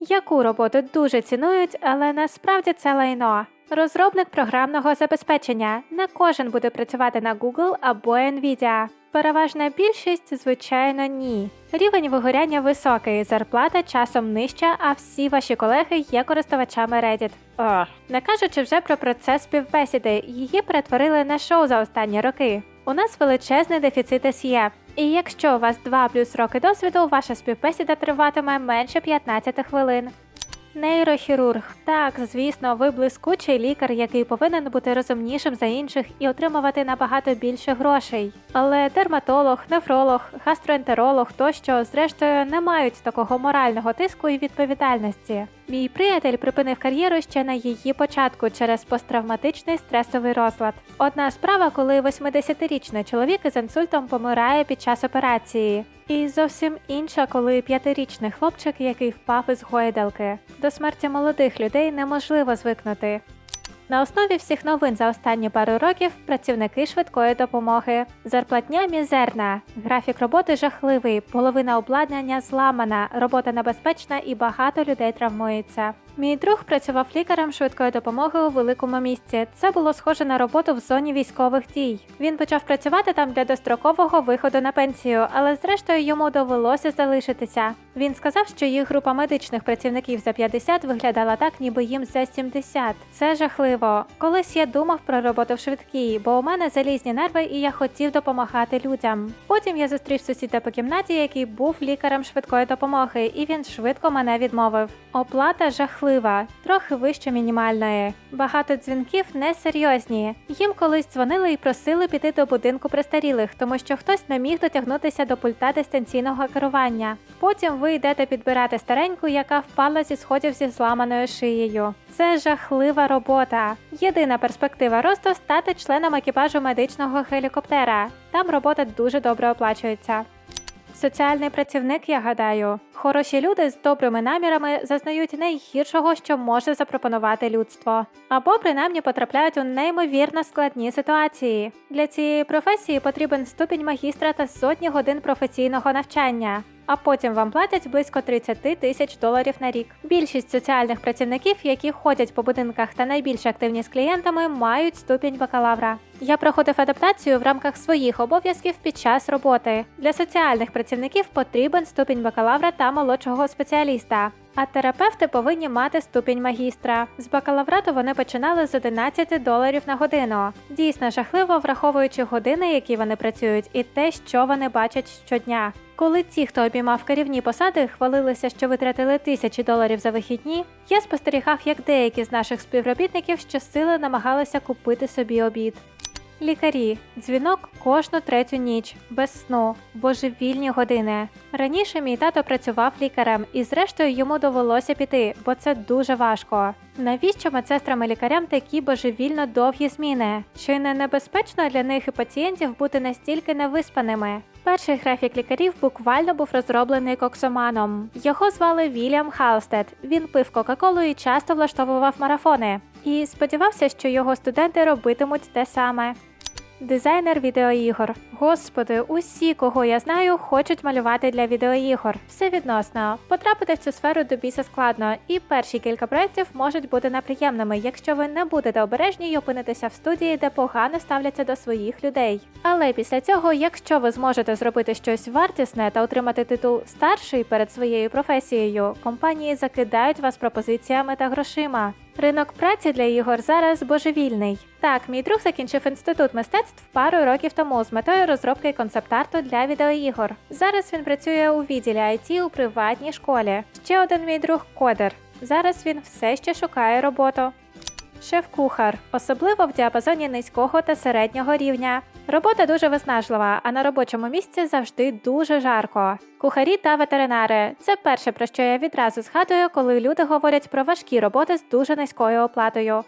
яку роботу дуже цінують, але насправді це лайно. Розробник програмного забезпечення. Не кожен буде працювати на Google або Nvidia. Переважна більшість, звичайно, ні. Рівень вигоряння високий, зарплата часом нижча, а всі ваші колеги є користувачами Reddit. Ох. Не кажучи вже про процес співбесіди, її перетворили на шоу за останні роки. У нас величезний дефіцит SE. І якщо у вас 2 плюс роки досвіду, ваша співбесіда триватиме менше 15 хвилин. Нейрохірург. Так, звісно, ви блискучий лікар, який повинен бути розумнішим за інших і отримувати набагато більше грошей. Але дерматолог, нефролог, гастроентеролог тощо, зрештою, не мають такого морального тиску і відповідальності. Мій приятель припинив кар'єру ще на її початку через посттравматичний стресовий розлад. Одна справа, коли 80-річний чоловік із інсультом помирає під час операції. І зовсім інша, коли п'ятирічний хлопчик, який впав із гойдалки. До смерті молодих людей неможливо звикнути. На основі всіх новин за останні пару років працівники швидкої допомоги. Зарплатня мізерна, графік роботи жахливий, половина обладнання зламана, робота небезпечна і багато людей травмується. Мій друг працював лікарем швидкої допомоги у великому місті. Це було схоже на роботу в зоні військових дій. Він почав працювати там для дострокового виходу на пенсію, але зрештою йому довелося залишитися. Він сказав, що їх група медичних працівників за 50 виглядала так, ніби їм за 70. Це жахливо. Колись я думав про роботу в швидкій, бо у мене залізні нерви, і я хотів допомагати людям. Потім я зустрів сусіда по кімнаті, який був лікарем швидкої допомоги, і він швидко мене відмовив. Оплата жахлива, трохи вище мінімальної. Багато дзвінків несерйозні. Їм колись дзвонили і просили піти до будинку престарілих, тому що хтось не міг дотягнутися до пульта дистанційного керування. Потім ви йдете підбирати стареньку, яка впала зі сходів зі зламаною шиєю. Це жахлива робота. Єдина перспектива росту стати членом екіпажу медичного гелікоптера. Там робота дуже добре оплачується. Соціальний працівник, я гадаю, хороші люди з добрими намірами зазнають найгіршого, що може запропонувати людство, або принаймні потрапляють у неймовірно складні ситуації. Для цієї професії потрібен ступінь магістра та сотні годин професійного навчання. А потім вам платять близько 30 тисяч доларів на рік. Більшість соціальних працівників, які ходять по будинках та найбільш активні з клієнтами, мають ступінь бакалавра. Я проходив адаптацію в рамках своїх обов'язків під час роботи. Для соціальних працівників потрібен ступінь бакалавра та молодшого спеціаліста. А терапевти повинні мати ступінь магістра. З бакалаврату вони починали з 11 доларів на годину. Дійсно жахливо, враховуючи години, які вони працюють, і те, що вони бачать щодня. Коли ті, хто обіймав керівні посади, хвалилися, що витратили тисячі доларів за вихідні, я спостерігав, як деякі з наших співробітників щосили намагалися купити собі обід. Лікарі, дзвінок кожну третю ніч, без сну, божевільні години. Раніше мій тато працював лікарем, і зрештою йому довелося піти, бо це дуже важко. Навіщо медсестрам і лікарям такі божевільно довгі зміни? Чи не небезпечно для них і пацієнтів бути настільки невиспаними? Перший графік лікарів буквально був розроблений коксоманом. Його звали Вільям Халстед. Він пив Кока-Колу і часто влаштовував марафони. І сподівався, що його студенти робитимуть те саме. Дизайнер відеоігор. Господи, усі, кого я знаю, хочуть малювати для відеоігор. Все відносно. Потрапити в цю сферу до біса складно, і перші кілька проєктів можуть бути неприємними, якщо ви не будете обережні й опинитеся в студії, де погано ставляться до своїх людей. Але після цього, якщо ви зможете зробити щось вартісне та отримати титул старший перед своєю професією, компанії закидають вас пропозиціями та грошима. Ринок праці для ігор зараз божевільний. Так, мій друг закінчив інститут мистецтв пару років тому з метою розробки концепт-арту для відеоігор. Зараз він працює у відділі IT у приватній школі. Ще один мій друг кодер. Зараз він все ще шукає роботу. Шеф-кухар, особливо в діапазоні низького та середнього рівня. Робота дуже виснажлива, а на робочому місці завжди дуже жарко. Кухарі та ветеринари це перше, про що я відразу згадую, коли люди говорять про важкі роботи з дуже низькою оплатою.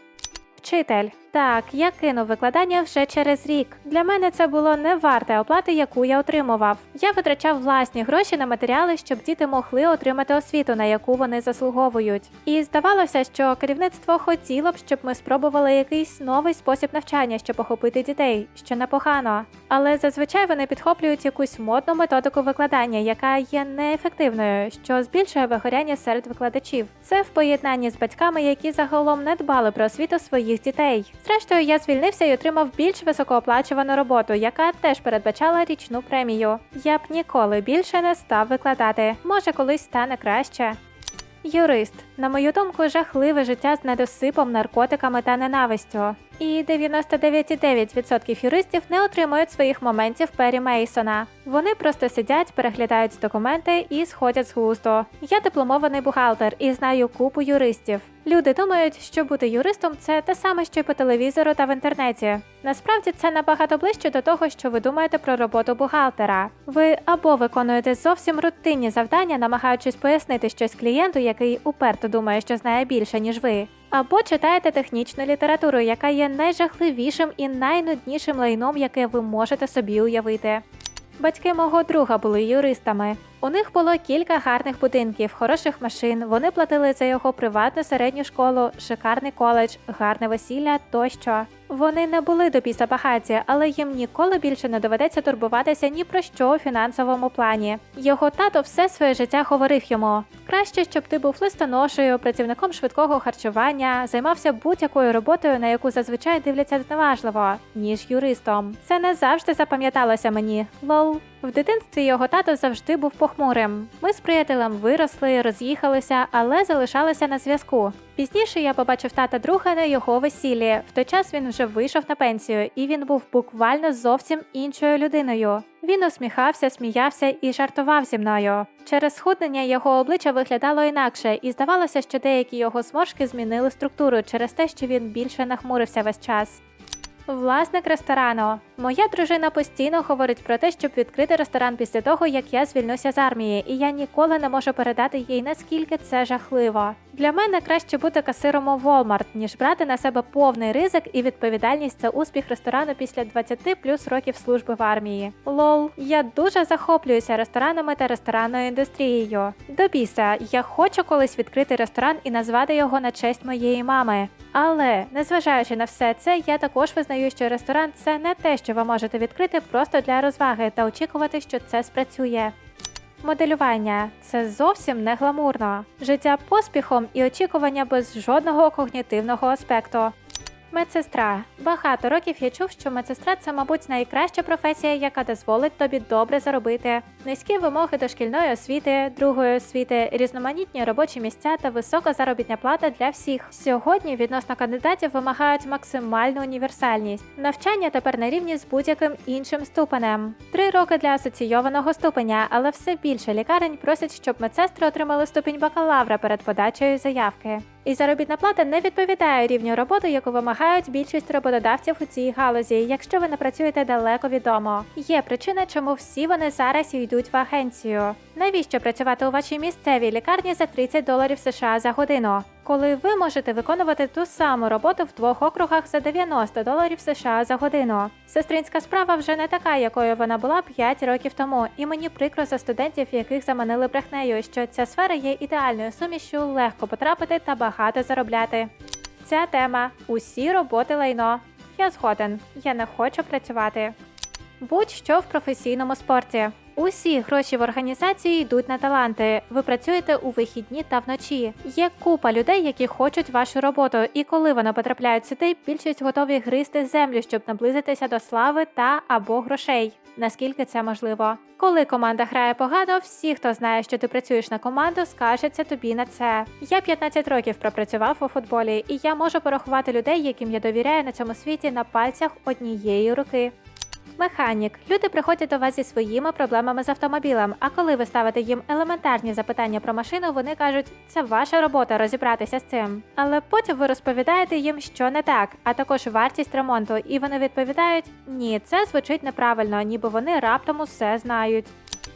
Вчитель Так, я кинув викладання вже через рік. Для мене це було не варте оплати, яку я отримував. Я витрачав власні гроші на матеріали, щоб діти могли отримати освіту, на яку вони заслуговують. І здавалося, що керівництво хотіло б, щоб ми спробували якийсь новий спосіб навчання, щоб охопити дітей, що непогано. Але зазвичай вони підхоплюють якусь модну методику викладання, яка є неефективною, що збільшує вигоряння серед викладачів. Це в поєднанні з батьками, які загалом не дбали про освіту своїх дітей. Зрештою, я звільнився і отримав більш високооплачувану роботу, яка теж передбачала річну премію. Я б ніколи більше не став викладати. Може, колись стане краще. Юрист, на мою думку, жахливе життя з недосипом, наркотиками та ненавистю. І 99,9% юристів не отримують своїх моментів Пері Мейсона. Вони просто сидять, переглядають документи і сходять з глузду. Я дипломований бухгалтер і знаю купу юристів. Люди думають, що бути юристом це те саме, що й по телевізору та в інтернеті. Насправді це набагато ближче до того, що ви думаєте про роботу бухгалтера. Ви або виконуєте зовсім рутинні завдання, намагаючись пояснити щось клієнту, який уперто думає, що знає більше, ніж ви. Або читаєте технічну літературу, яка є найжахливішим і найнуднішим лайном, яке ви можете собі уявити. Батьки мого друга були юристами. У них було кілька гарних будинків, хороших машин. Вони платили за його приватну середню школу, шикарний коледж, гарне весілля тощо. Вони не були до біса багаті, але їм ніколи більше не доведеться турбуватися ні про що у фінансовому плані. Його тато все своє життя говорив йому: краще, щоб ти був листоношею, працівником швидкого харчування, займався будь-якою роботою, на яку зазвичай дивляться зневажливо, ніж юристом. Це не завжди запам'яталося мені. Лол. В дитинстві його тато завжди був похмурим. Ми з приятелем виросли, роз'їхалися, але залишалися на зв'язку. Пізніше я побачив тата друга на його весіллі. В той час він вже вийшов на пенсію, і він був буквально зовсім іншою людиною. Він усміхався, сміявся і жартував зі мною. Через схуднення його обличчя виглядало інакше, і здавалося, що деякі його зморшки змінили структуру через те, що він більше нахмурився весь час. Власник ресторану. Моя дружина постійно говорить про те, щоб відкрити ресторан після того, як я звільнюся з армії, і я ніколи не можу передати їй наскільки це жахливо. Для мене краще бути касиром у Walmart, ніж брати на себе повний ризик і відповідальність за успіх ресторану після 20 плюс років служби в армії. Лол, я дуже захоплююся ресторанами та ресторанною індустрією. До біса, я хочу колись відкрити ресторан і назвати його на честь моєї мами. Але незважаючи на все це, я також визнаю, що ресторан це не те, що ви можете відкрити просто для розваги та очікувати, що це спрацює. Моделювання це зовсім не гламурно. Життя поспіхом і очікування без жодного когнітивного аспекту. Медсестра. Багато років я чув, що медсестра це, мабуть, найкраща професія, яка дозволить тобі добре заробити. Низькі вимоги до шкільної освіти, другої освіти, різноманітні робочі місця та висока заробітня плата для всіх. Сьогодні відносно кандидатів вимагають максимальну універсальність. Навчання тепер на рівні з будь-яким іншим ступенем. Три роки для асоційованого ступеня, але все більше лікарень просять, щоб медсестри отримали ступінь бакалавра перед подачею заявки. І заробітна плата не відповідає рівню роботи, яку вимагають більшість роботодавців у цій галузі, якщо ви не працюєте далеко від дому. Є причина, чому всі вони зараз йдуть в агенцію. Навіщо працювати у вашій місцевій лікарні за 30 доларів США за годину? Коли ви можете виконувати ту саму роботу в двох округах за 90 доларів США за годину. Сестринська справа вже не така, якою вона була 5 років тому, і мені прикро за студентів, яких заманили брехнею, що ця сфера є ідеальною сумішю легко потрапити та багато заробляти. Ця тема усі роботи лайно. Я згоден, я не хочу працювати. Будь-що в професійному спорті. Усі гроші в організації йдуть на таланти. Ви працюєте у вихідні та вночі. Є купа людей, які хочуть вашу роботу, і коли вони потрапляють сюди, більшість готові гризти землю, щоб наблизитися до слави та або грошей. Наскільки це можливо? Коли команда грає погано, всі, хто знає, що ти працюєш на команду, скаржаться тобі на це. Я 15 років пропрацював у футболі, і я можу порахувати людей, яким я довіряю на цьому світі на пальцях однієї руки. Механік. Люди приходять до вас зі своїми проблемами з автомобілем. А коли ви ставите їм елементарні запитання про машину, вони кажуть, це ваша робота розібратися з цим. Але потім ви розповідаєте їм, що не так, а також вартість ремонту, і вони відповідають: ні, це звучить неправильно, ніби вони раптом усе знають.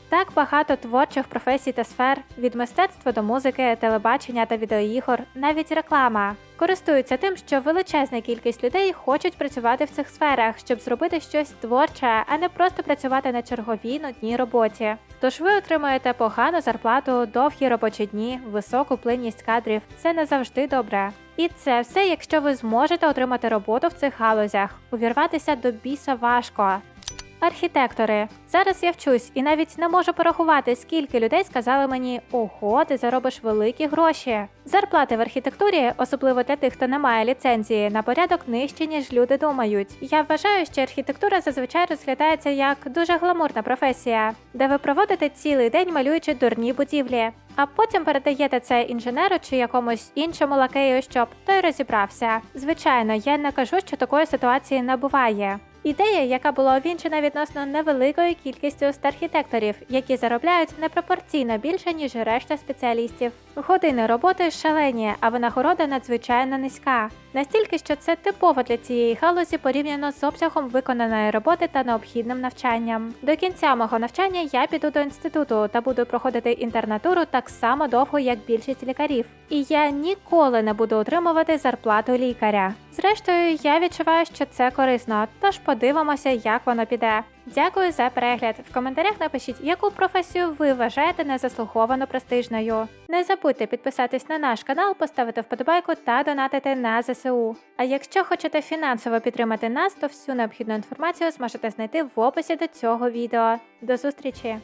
Так багато творчих професій та сфер від мистецтва до музики, телебачення та відеоігор, навіть реклама. Користуються тим, що величезна кількість людей хочуть працювати в цих сферах, щоб зробити щось творче, а не просто працювати на черговій нудній роботі. Тож ви отримуєте погану зарплату, довгі робочі дні, високу плинність кадрів. Це не завжди добре. І це все, якщо ви зможете отримати роботу в цих галузях. Увірватися до біса важко. Архітектори. Зараз я вчусь і навіть не можу порахувати, скільки людей сказали мені: ого, ти заробиш великі гроші. Зарплати в архітектурі, особливо для тих, хто не має ліцензії, на порядок нижчі, ніж люди думають. Я вважаю, що архітектура зазвичай розглядається як дуже гламурна професія, де ви проводите цілий день малюючи дурні будівлі. А потім передаєте це інженеру чи якомусь іншому лакею, щоб той розібрався. Звичайно, я не кажу, що такої ситуації не буває. Ідея, яка була увінчена відносно невеликою кількістю архітекторів, які заробляють непропорційно більше, ніж решта спеціалістів. Години роботи шалені, а винагорода надзвичайно низька. Настільки, що це типово для цієї галузі порівняно з обсягом виконаної роботи та необхідним навчанням. До кінця мого навчання я піду до інституту та буду проходити інтернатуру так само довго, як більшість лікарів. І я ніколи не буду отримувати зарплату лікаря. Зрештою, я відчуваю, що це корисно, тож подивимося, як воно піде. Дякую за перегляд. В коментарях напишіть, яку професію ви вважаєте незаслуговано престижною. Не забудьте підписатись на наш канал, поставити вподобайку та донатити на ЗСУ. А якщо хочете фінансово підтримати нас, то всю необхідну інформацію зможете знайти в описі до цього відео. До зустрічі!